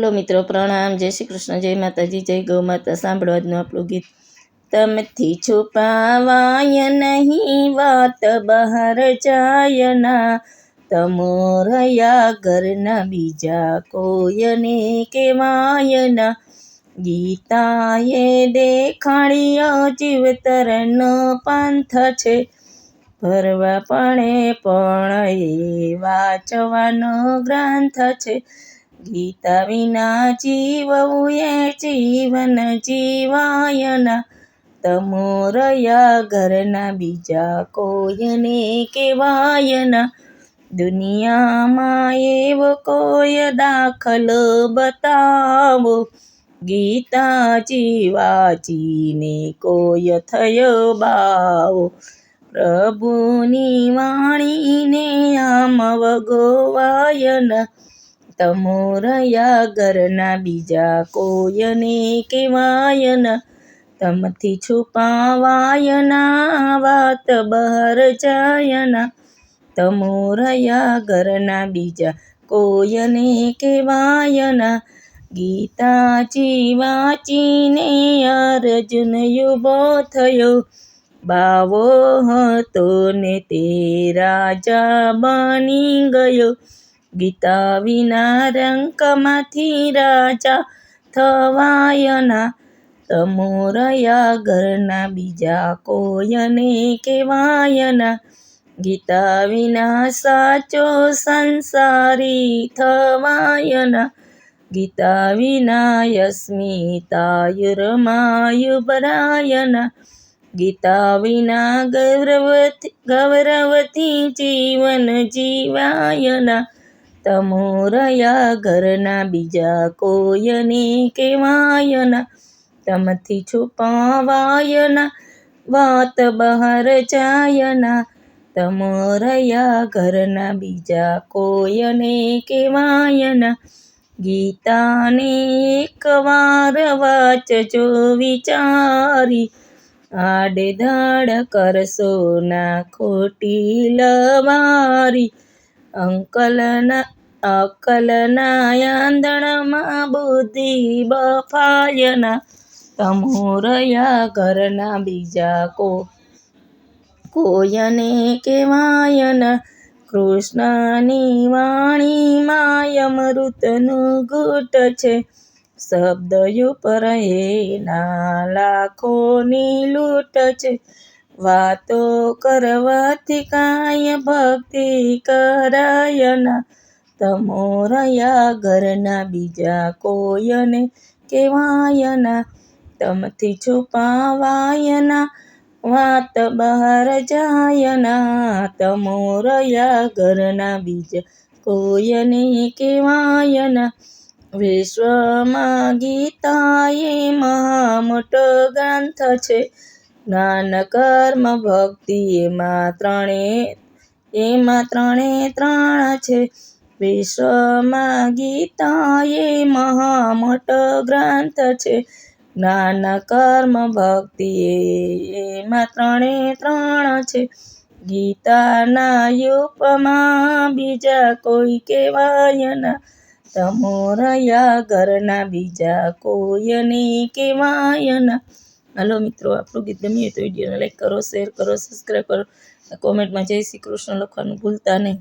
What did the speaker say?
Hello મિત્રો, પ્રણામ. જય શ્રી કૃષ્ણ, જય માતાજી, જય ગૌ માતા. સાંભળો આજનું આપણું ગીત. તમથી છુપાવાય નહીં વાત, બહાર જાય ના. તમો રહ્યા ઘરના બીજા કોયને કેવાય ના. ગીતાએ દેખાડ્યો જીવતરનો પંથ છે. ભરવા પણે પણ એ વાંચવાનો ગ્રંથ છે. ગીતા વિના જીવવું એ જીવન જીવાયના તમો રહ્યા ઘરના બીજા કોઈને કેવાયના દુનિયામાં એવો કોઈ દાખલો બતાવો ગીતા જીવાચીને કોઈ થયો બાવો પ્રભુની વાણીને આમ વગોવાયના તમો રહ્યા ઘરના બીજા કોયને કેવાયના તમથી છુપાવાયના વાત બહાર જાયના? તમો રહ્યા ઘરના બીજા કોયને કેવાયના ગીતાજી વાંચીને અર્જુન યુભો થયો. બાવો હતો ને તે રાજા બની ગયો. ગીતા વિના રંકમાંથી રાજા થવાયના. તમોરયા ઘરના બીજા કોયને કેવાયના ગીતા વિના સાચો સંસારી થવાયના. ગીતા વિના યસ્મિતાયુર્માયુભરાયના ગીતા વિના ગૌરવથી ગૌરવથી જીવન જીવાયના. તમો રહ્યા ઘરના બીજા કોયને કેવાયના તમથી છુપાવાયના? વાત બહાર જાયના? તમો રહ્યા ઘરના બીજા કોયને કેવાયના ગીતાને એકવાર વાંચજો વિચારી. આડેધડ કરશો ના ખોટી લવારી. અંકલના અકલના આંધણમાં બુદ્ધિ બફાયના. તમોરયા ઘરના બીજા કો કોયને કેવાયના કૃષ્ણની વાણીમાં અમૃતનું ઘૂટ છે. શબ્દ ઉપર એના લાખોની લૂંટ છે. વાતો કરવાથી કાંઈ ભક્તિ કરાયના તમો રહ્યા ઘરના બીજા કોયને કેવાયના તમથી છુપાવાયના વાત બહાર જાયના તમો રહ્યા ઘરના બીજા કોયને કેવાયના વિશ્વમાં ગીતા એ મહા મોટો ગ્રંથ છે. જ્ઞાન કર્મ ભક્તિ એમાં ત્રણે એમાં ત્રણે ત્રણ છે. વિશ્વમાં ગીતા એ મહા મોટો ગ્રંથ છે. જ્ઞાન કર્મ ભક્તિ એમાં ત્રણે ત્રણ છે. ગીતાના યુપમાં બીજા કોઈ કહેવાયના ના. તમોરયા ઘરના બીજા કોયને કહેવાયના હાલો મિત્રો, આપણું ગીત ગમ્યું તો વિડીયોને લાઈક કરો શેર કરો સબસ્ક્રાઈબ કરો. કોમેન્ટમાં જય શ્રી કૃષ્ણ લખવાનું ભૂલતા નહીં.